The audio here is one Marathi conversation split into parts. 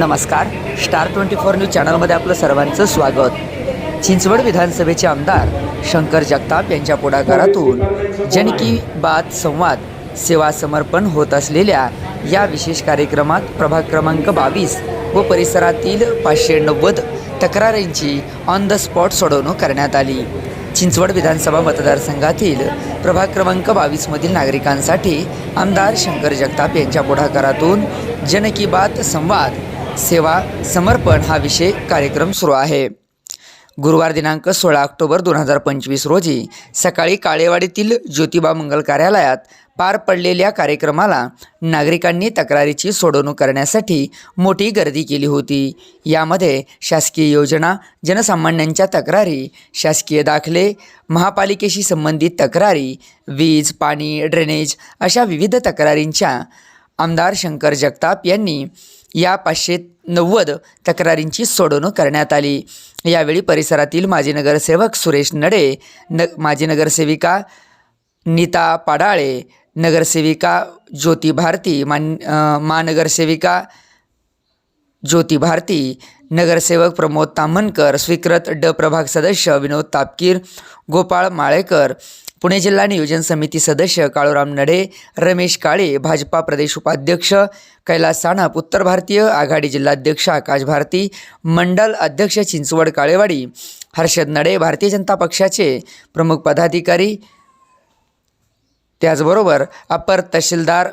नमस्कार. स्टार ट्वेंटी फोर न्यूज चॅनलमध्ये आपलं सर्वांचं स्वागत. चिंचवड विधानसभेचे आमदार शंकर जगताप यांच्या पुढाकारातून जन की बात संवाद सेवा समर्पण होत असलेल्या या विशेष कार्यक्रमात प्रभाग क्रमांक बावीस व परिसरातील पाचशे नव्वद तक्रारींची ऑन द स्पॉट सोडवणूक करण्यात आली. चिंचवड विधानसभा मतदारसंघातील प्रभाग क्रमांक बावीसमधील नागरिकांसाठी आमदार शंकर जगताप यांच्या पुढाकारातून जन की बात संवाद सेवा समर्पण हा विषय कार्यक्रम सुरू आहे. गुरुवार दिनांक सोळा ऑक्टोबर दोन हजार पंचवीस रोजी सकाळी काळेवाडीतील ज्योतिबा मंगल कार्यालयात पार पडलेल्या कार्यक्रमाला नागरिकांनी तक्रारीची सोडवणूक करण्यासाठी मोठी गर्दी केली होती. यामध्ये शासकीय योजना जनसामान्यांच्या तक्रारी शासकीय दाखले महापालिकेशी संबंधित तक्रारी वीज पाणी ड्रेनेज अशा विविध तक्रारींच्या आमदार शंकर जगताप यांनी या पाचशे नव्वद तक्रारींची सोडवणूक करण्यात आली. यावेळी परिसरातील माजी नगरसेवक सुरेश नडे न माजी नगरसेविका नीता पाडाळे नगरसेविका ज्योती भारती मान महानगरसेविका ज्योती भारती नगरसेवक प्रमोद ताम्हनकर स्वीकृत ड प्रभाग सदस्य विनोद तापकीर गोपाळ माळेकर पुणे जिल्हा नियोजन समिती सदस्य काळूराम नडे रमेश काळे भाजपा प्रदेश उपाध्यक्ष कैलास साणप उत्तर भारतीय आघाडी जिल्हाध्यक्ष आकाश भारती मंडल अध्यक्ष चिंचवड काळेवाडी हर्षद नडे भारतीय जनता पक्षाचे प्रमुख पदाधिकारी त्याचबरोबर अपर तहसीलदार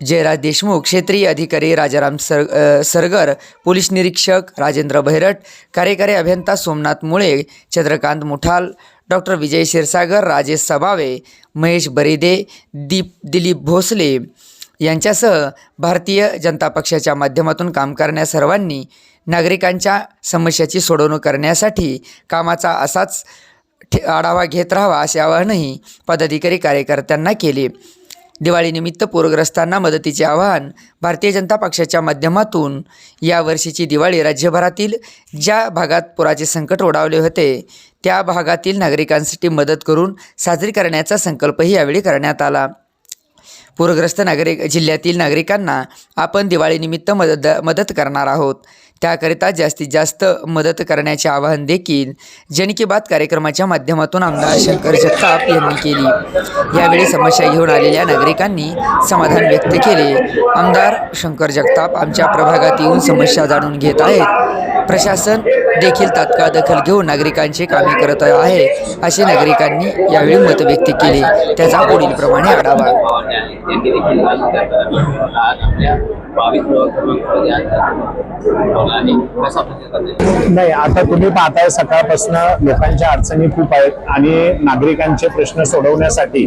जयराज देशमुख क्षेत्रीय अधिकारी राजाराम सर सरगर पोलीस निरीक्षक राजेंद्र भैरट कार्यकारी अभियंता सोमनाथ मुळे चंद्रकांत मुठाल डॉक्टर विजय क्षीरसागर राजेश सभावे महेश बरिदे दीप दिलीप भोसले यांच्यासह भारतीय जनता पक्षाच्या माध्यमातून काम करण्या सर्वांनी नागरिकांच्या समस्याची सोडवणूक करण्यासाठी कामाचा असाच ठे- आढावा घेत राहावा असे आवाहनही पदाधिकारी कार्यकर्त्यांना केले. दिवाळीनिमित्त पूरग्रस्तांना मदतीचे आवाहन भारतीय जनता पक्षाच्या माध्यमातून यावर्षीची दिवाळी राज्यभरातील ज्या भागात पुराचे संकट ओढावले होते त्या भागातील नागरिकांसाठी मदत करून साजरी करण्याचा संकल्पही यावेळी करण्यात आला. पूरग्रस्त नागरिक जिल्ह्यातील नागरिकांना आपण दिवाळीनिमित्त मदत मदत करणार आहोत. त्याकरिता जास्तीत जास्त मदत करण्याचे आवाहन देखील जन की बात कार्यक्रमाच्या माध्यमातून आमदार शंकर जगताप यांनी केली. यावेळी समस्या घेऊन आलेल्या नागरिकांनी समाधान व्यक्त केले. आमदार शंकर जगताप आमच्या प्रभागात येऊन समस्या जाणून घेत आहेत. प्रशासन देखील तात्काळ दखल घेऊन नागरिकांची कामे करत आहे असे नागरिकांनी यावेळी मत व्यक्त केले. त्याचा पुढील प्रमाणे आढावा. नाही आता तुम्ही पाहताय सकाळपासून लोकांच्या अडचणी खूप आहेत आणि नागरिकांचे प्रश्न सोडवण्यासाठी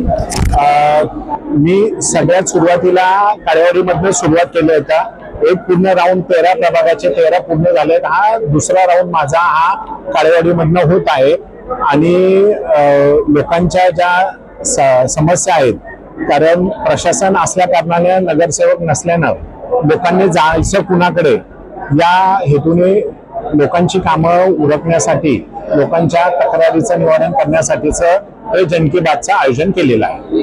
मी सगळ्यात सुरुवातीला काळेवाडीमधनं सुरुवात केली होता. एक पूर्ण राऊंड तेरा प्रभागाचे तेरा पूर्ण झालेत. हा दुसरा राऊंड माझा हा काळेवाडीमधनं होत आहे. आणि लोकांच्या ज्या समस्या आहेत कारण प्रशासन असल्या कारणाने नगरसेवक नसल्यानं लोकांनी जायचं कुणाकडे? या हेतूने लोकांची कामं उरकण्यासाठी लोकांच्या तक्रारीचं निवारण करण्यासाठीच हे जनकी बातचं आयोजन केलेलं आहे.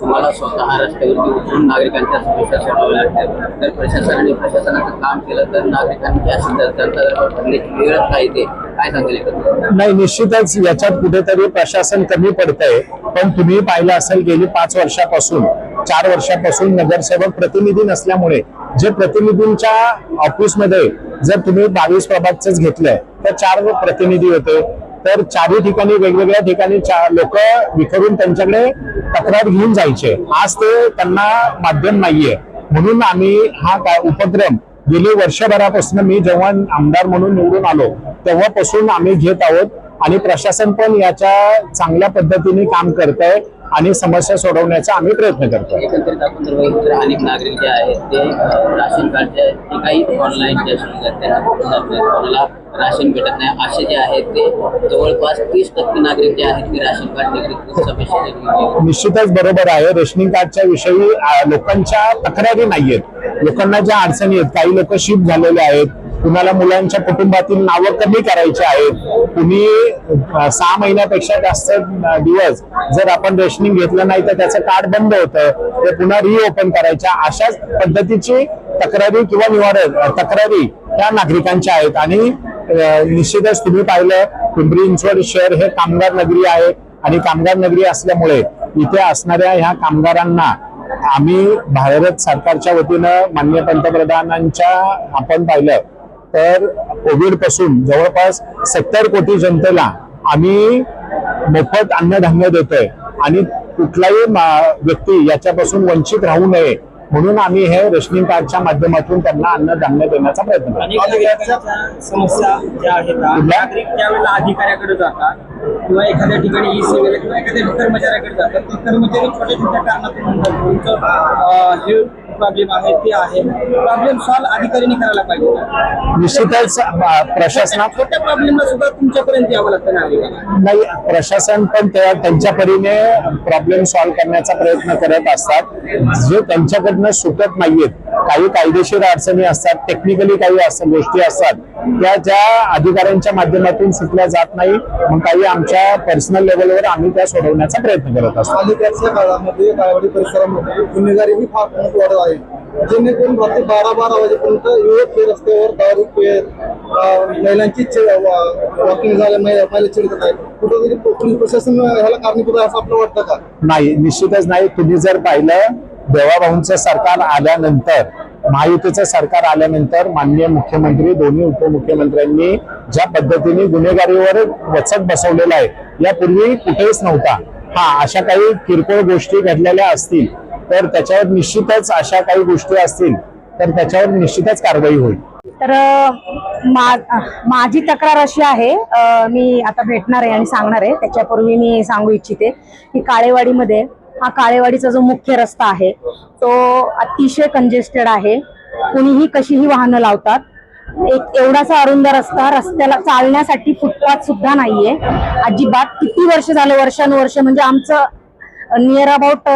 तुम्हाला स्वतः रस्त्यावरती उतरून नागरिकांच्या समस्या सोडवाव्या लागतात तर प्रशासनाने प्रशासनाचं काम केलं तर नागरिकांची अशी जर जनता भरण्याची वेळ काय ते. काय सांगेल नाही निश्चितच याच्यात कुठेतरी प्रशासन कमी पडतंय. पण तुम्ही पाहिलं असेल गेली पाच वर्षापासून चार वर्षापासून नगरसेवक प्रतिनिधी नसल्यामुळे जे प्रतिनिधींच्या ऑफिसमध्ये जर तुम्ही बावीस प्रभागच घेतलंय तर चार प्रतिनिधी होते. तर चारही ठिकाणी वेगवेगळ्या ठिकाणी लोक विखरून त्यांच्याकडे तक्रार घेऊन जायचे. आज ते त्यांना माध्यम नाहीये. म्हणून आम्ही हा काय उपक्रम गेली वर्षभरापासून मी जेव्हा आमदार म्हणून निवडून आलो तेव्हापासून आम्ही घेत आहोत. आणि प्रशासन पण याच्या चांगल्या पद्धतीने काम करत आहे आणि समस्या सोडवण्याचा आम्ही प्रयत्न करतोय. एकंदरीत आपण अनेक नागरिक जे आहेत ते राशन कार्डचे आहेत ते काही ऑनलाईन जे आहेत कोणाला राशन भेटत नाही. असे जे आहेत ते जवळपास तीस टक्के नागरिक जे आहेत ते राशन कार्ड समस्या निश्चितच बरोबर आहे. रेशनिंग कार्डच्या विषयी लोकांच्या तक्रारी नाहीयेत. लोकांना ज्या अडचणी आहेत काही लोक शिफ्ट झालेले आहेत कुणाला मुलांच्या कुटुंबातील नावं कमी करायची आहेत कुणी सहा महिन्यापेक्षा जास्त दिवस जर आपण रेशनिंग घेतलं नाही तर त्याचं कार्ड बंद होतं ते पुन्हा रिओपन करायच्या अशाच पद्धतीची तक्रारी किंवा निवारण तक्रारी त्या नागरिकांच्या आहेत. आणि निश्चितच तुम्ही पाहिलं पिंपरी चिंचवड शहर हे कामगार नगरी आहे आणि कामगार नगरी असल्यामुळे इथे असणाऱ्या ह्या कामगारांना आम्ही भारत सरकारच्या वतीनं माननीय पंतप्रधानांच्या आपण पाहिलं तर कोविडपासून जवळपास सत्तर कोटी जनतेला आम्ही मोफत अन्नधान्य देतोय. आणि कुठलाही व्यक्ती याच्यापासून वंचित राहू नये म्हणून आम्ही हे रेशनिंग कार्डच्या माध्यमातून त्यांना अन्नधान्य देण्याचा प्रयत्न करतो समस्या ज्या आहेत ना, नागरिक ज्यावेळेला अधिकाऱ्याकडे जातात किंवा एखाद्या ठिकाणी ई सेवेला किंवा एखाद्या कर्मचाऱ्याकडे जातात ते कर्मचारी छोट्या छोट्या कारणातून म्हणतात तुमचं अं, हे प्रॉब्लेम आहे ते आहे. प्रॉब्लेम सॉल्व्ह अधिकाऱ्यांनी करायला पाहिजे? निश्चितच अ, प्रशासनात छोट्या प्रॉब्लेमला सुद्धा तुमच्यापर्यंत यावं लागतं नागरिकांना. नाही प्रशासन पण त्या त्यांच्या परीने प्रॉब्लेम सॉल्व्ह करण्याचा प्रयत्न करत असतात. जे त्यांच्याकडनं सुटत नाहीयेत काही कायदेशीर अडचणी असतात टेक्निकली काही असं गोष्टी असतात त्या त्या अधिकाऱ्यांच्या माध्यमातून सुटल्या जात नाही मग काही आमच्या पर्सनल लेवलवर आम्ही त्या सोडवण्याचा प्रयत्न करत असतो. अलीकडच्या काळामध्ये गायवाडी परिसरामध्ये गुन्हेगारीही फार वाढत आहे. जेणेकरून रात्री बारा बारा वाजेपर्यंत युवक हे रस्त्यावर दारू पेत महिलांची वॉकिंग झाल्या महिला महिला आहेत. कुठेतरी पोलीस प्रशासन ह्याला कारणीभूत आहे असं आपलं वाटतं का? नाही निश्चितच नाही. तुम्ही जर पाहिलं देवाभाऊंचं सरकार आल्यानंतर महायुतीचं सरकार आल्यानंतर माननीय मुख्यमंत्री दोन्ही उपमुख्यमंत्र्यांनी ज्या पद्धतीने गुन्हेगारीवर वचक बसवलेला आहे यापूर्वी कुठेच नव्हता. हा अशा काही किरकोळ गोष्टी घडलेल्या असतील तर त्याच्यावर निश्चितच अशा काही गोष्टी असतील तर त्याच्यावर निश्चितच कारवाई होईल. तर माझी तक्रार अशी आहे मी आता भेटणार आहे आणि सांगणार आहे त्याच्यापूर्वी मी सांगू इच्छिते की काळेवाडीमध्ये हा काळेवाडीचा जो मुख्य रस्ता आहे तो अतिशय कंजेस्टेड आहे कुणीही कशीही वाहनं लावतात एक एवढासा अरुंद रस्ता रस्त्याला चालण्यासाठी फुटपाथ सुद्धा नाहीये. अजिबात किती वर्ष झाले वर्षानुवर्ष म्हणजे आमचं नियर अबाउट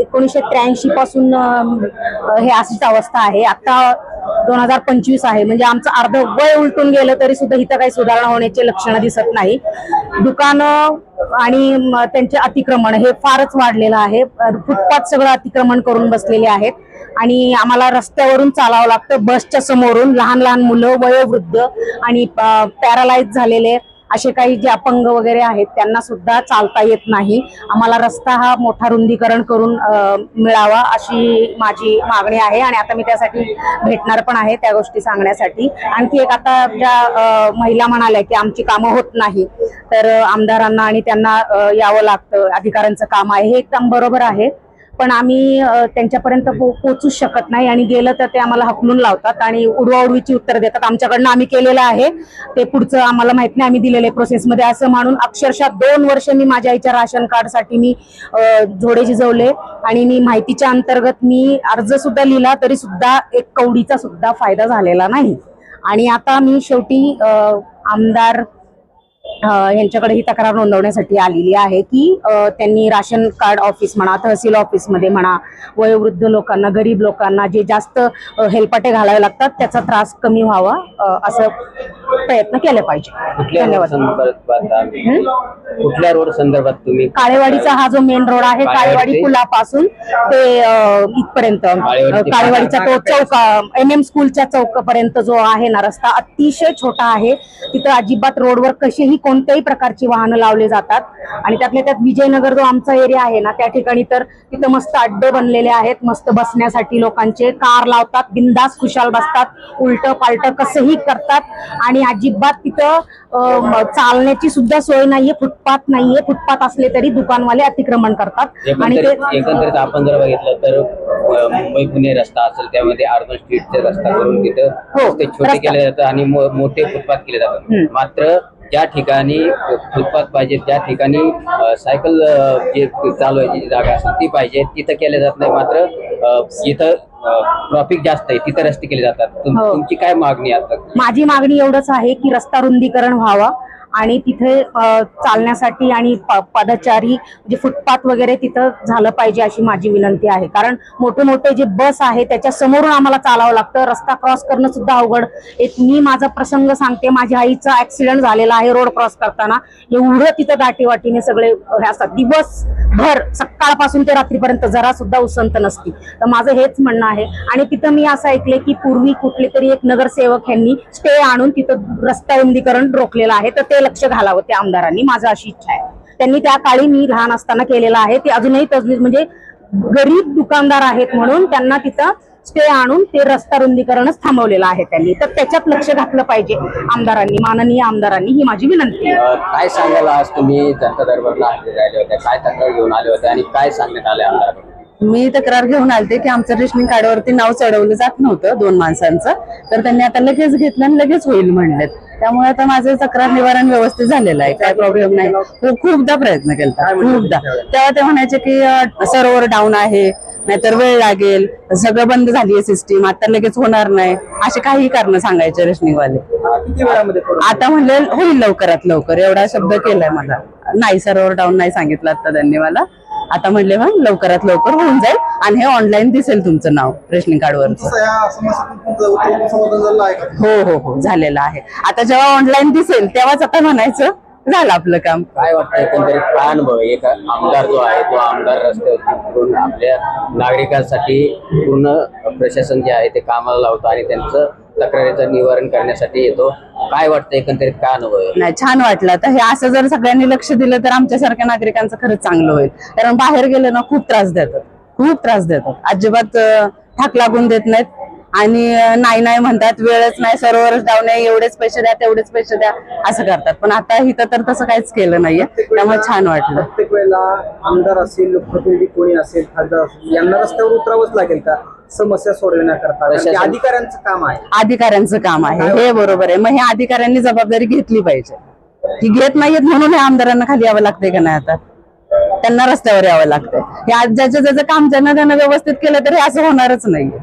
एकोणीसशे त्र्याऐंशी पासून हे अशीच अवस्था आहे. आता दोन हजार पंचवीस आहे. म्हणजे आमचं अर्ध वय उलटून गेलं तरी सुद्धा इथं काही सुधारणा होण्याचे लक्षणं दिसत नाही. दुकानं आणि त्यांचे अतिक्रमण हे फारच वाढलेलं आहे. फुटपाथ सगळं अतिक्रमण करून बसलेले आहेत. आणि आम्हाला रस्त्यावरून चालावं लागतं बसच्या समोरून लहान लहान मुलं वयोवृद्ध आणि पॅरालाइज झालेले असे काही जे अपंग वगैरे आहेत त्यांना सुद्धा चालता येत नाही. आम्हाला रस्ता हा मोठा रुंदीकरण करून मिळावा अशी माझी मागणी आहे आणि आता मी त्यासाठी भेटणार पण आहे त्या गोष्टी सांगण्यासाठी. आणखी एक आता ज्या महिला म्हणाल्या की आमची कामं होत नाही तर आमदारांना आणि त्यांना यावं लागतं अधिकाऱ्यांचं काम आहे. हे एकदम बरोबर आहे. पण आम्ही त्यांच्यापर्यंत पो- पोहोचूच शकत नाही आणि गेलं तर ते आम्हाला हकलून लावतात आणि उडवाउडवीची उत्तर देतात. आमच्याकडनं आम्ही केलेलं आहे. ते पुढचं आम्हाला माहीत नाही. आम्ही दिलेले प्रोसेसमध्ये असं म्हणून अक्षरशः दोन वर्ष मी माझ्या आईच्या राशन कार्डसाठी मी झोडे झिजवले आणि मी माहितीच्या अंतर्गत मी अर्ज सुद्धा लिहिला तरी सुद्धा एक कवडीचा सुद्धा फायदा झालेला नाही. आणि आता मी शेवटी आमदार यांच्याकडे ही तक्रार नोंदवण्यासाठी आलेली आहे की त्यांनी राशन कार्ड ऑफिस म्हणा तहसील ऑफिसमध्ये म्हणा वयोवृद्ध लोकांना गरीब लोकांना जे जास्त हेलपाटे घालावे लागतात त्याचा त्रास कमी व्हावा असं प्रयत्न केले पाहिजे. कुठल्या रोड धन्यवाद. संदर्भात आम्ही- हं? कुठल्या रोड संदर्भात तुम्ही? काळेवाडीचा हा जो मेन रोड आहे काळेवाडी पुलापासून ते अ, इथपर्यंत अ, काळेवाडी ते काळेवाडीचा तो चौक एम एम स्कूलच्या चौकापर्यंत जो आहे ना रस्ता अतिशय छोटा आहे. तिथं अजिबात रोडवर कशीही कोणत्याही प्रकारची वाहनं लावले जातात. आणि त्यातल्या त्यात विजयनगर जो आमचा एरिया आहे ना त्या ठिकाणी तर तिथं मस्त अड्डे बनलेले आहेत. मस्त बसण्यासाठी लोकांचे कार लावतात बिंदास खुशाल बसतात उलट पालट कसंही करतात. आणि अजिबात तिथं चालण्याची सुद्धा सोय नाहीये फुटपाथ नाहीये फुटपाथ असले तरी दुकानवाले अतिक्रमण करतात आणि एकंदरीत ते एकंदरीत आपण जर बघितलं तर मुंबई पुणे रस्ता असेल त्यामध्ये अर्बन स्ट्रीटचे रस्ता करून तिथं हो, रस्ते छोटे. केले जातात आणि मोठे फुटपाथ केले जातात. मात्र ज्या ठिकाणी फुटपाथ पाहिजे त्या ठिकाणी सायकल जे चालवायची जागा असेल ती पाहिजे तिथं केले जात नाही मात्र इथं ट्रॉफिक जास्त आहे तिथं रस्ते केले जातात. तुम- हो. तुमची काय मागणी आहे आता? माझी मागणी एवढंच आहे की रस्ता रुंदीकरण व्हावा. आणि तिथे चालण्यासाठी आणि प- पदचारी म्हणजे फुटपाथ वगैरे तिथं झालं पाहिजे अशी माझी विनंती आहे. कारण मोठे मोठे जे बस आहे त्याच्या समोरून आम्हाला चालावं लागतं. रस्ता क्रॉस करणं सुद्धा अवघड. एक मी माझा प्रसंग सांगते. माझ्या आईचा ऍक्सिडेंट झालेला आहे रोड क्रॉस करताना. एवढं तिथं दाटीवाटीने सगळे हे असतात. दिवसभर सकाळपासून ते रात्रीपर्यंत जरा सुद्धा उसंत नसती. तर माझं हेच म्हणणं आहे. आणि तिथं मी असं ऐकले की पूर्वी कुठले तरी एक नगरसेवक यांनी स्टे आणून तिथं रस्ता रुंदीकरण रोखलेलं आहे. तर ते लक्ष घालावं त्या आमदारांनी माझं अशी इच्छा आहे. त्यांनी त्या काळी मी लहान असताना केलेलं आहे ते अजूनही तजवीज म्हणजे गरीब दुकानदार आहेत म्हणून त्यांना तिथं स्टे आणून ते रस्ता रुंदीकरणच थांबवलेलं आहे त्यांनी. तर त्याच्यात लक्ष घातलं पाहिजे आमदारांनी माननीय आमदारांनी ही माझी विनंती आहे. काय सांगाल आज तुम्ही? जनता दरबारला हजर राहिले होते काय तक्रार घेऊन आले होते आणि काय सांगण्यात आले आमदाराकडून? मी तक्रार घेऊन आलते की आमचं रेशनिंग कार्डवरती नाव चढवलं जात नव्हतं दोन माणसांचं. तर त्यांनी आता लगेच घेतलं आणि लगेच होईल म्हणलेत. त्यामुळे आता माझं तक्रार निवारण व्यवस्थित झालेलं आहे. काय प्रॉब्लेम नाही. खूप- खूपदा प्रयत्न केला खूपदा. तेव्हा ते म्हणायचे की सर्व्हर डाऊन आहे नाहीतर वेळ लागेल सगळं बंद झाली आहे सिस्टीम आता लगेच होणार नाही. असे काही कारण सांगायचे करू? आता म्हणले होईल लवकरात लवकर. एवढा शब्द केलाय मला. नाही सर्व्हर डाऊन नाही सांगितलं आता त्यांनी मला. आता म्हणले हा लवकरात लवकर होऊन जाईल आणि हे ऑनलाईन दिसेल तुमचं नाव रेशनिंग कार्डवरचं. तसं या समस्येतून तुमचं उत्तम समाधान झालं आहे का? हो हो हो झालेलं आहे. आता जेव्हा ऑनलाईन दिसेल तेव्हाच आता म्हणायचं झालं आपलं काम. काय वाटतं एकंदरीत काय अनुभव आहे? एक आमदार जो आहे तो आमदार रस्त्यावरती आपल्या नागरिकांसाठी पूर्ण प्रशासन जे आहे ते कामाला लावतो आणि त्यांचं तक्रारीचं निवारण करण्यासाठी येतो. काय वाटतं एकंदरीत काय अनुभव आहे? नाही छान वाटलं. तर हे असं जर सगळ्यांनी लक्ष दिलं तर आमच्यासारख्या नागरिकांचं खरंच चांगलं होईल. कारण बाहेर गेलं ना खूप त्रास देतात. खूप त्रास देतात. अजिबात अं, थाक लागून देत नाहीत. आणि अं, नाही नाही म्हणतात वेळच नाही सर्वरच डाऊन आहे एवढेच पैसे द्या तेवढेच पैसे द्या. असं करतात. पण आता इथं तर तसं काहीच केलं नाहीये. त्यामुळे छान वाटलं. प्रत्येक वेळेला आमदार असेल लोकप्रतिनिधी कोणी असेल खासदार असेल यांना रस्त्यावर उतरावंच लागेल का? समस्या सोडवण्याकरता कारण ते प्रशासन- अधिकाऱ्यांचं काम आहे. अधिकाऱ्यांचं काम आहे. हे बरोबर आहे. मग हे अधिकाऱ्यांनी जबाबदारी घेतली पाहिजे. ती घेत नाहीयेत म्हणून हे आमदारांना खाली यावं लागतंय का नाही आता? त्यांना रस्त्यावर यावं लागतंय. हे आज ज्याचं ज्याचं काम ज्यांना त्यांना व्यवस्थित केलं तर हे असं होणारच नाहीये.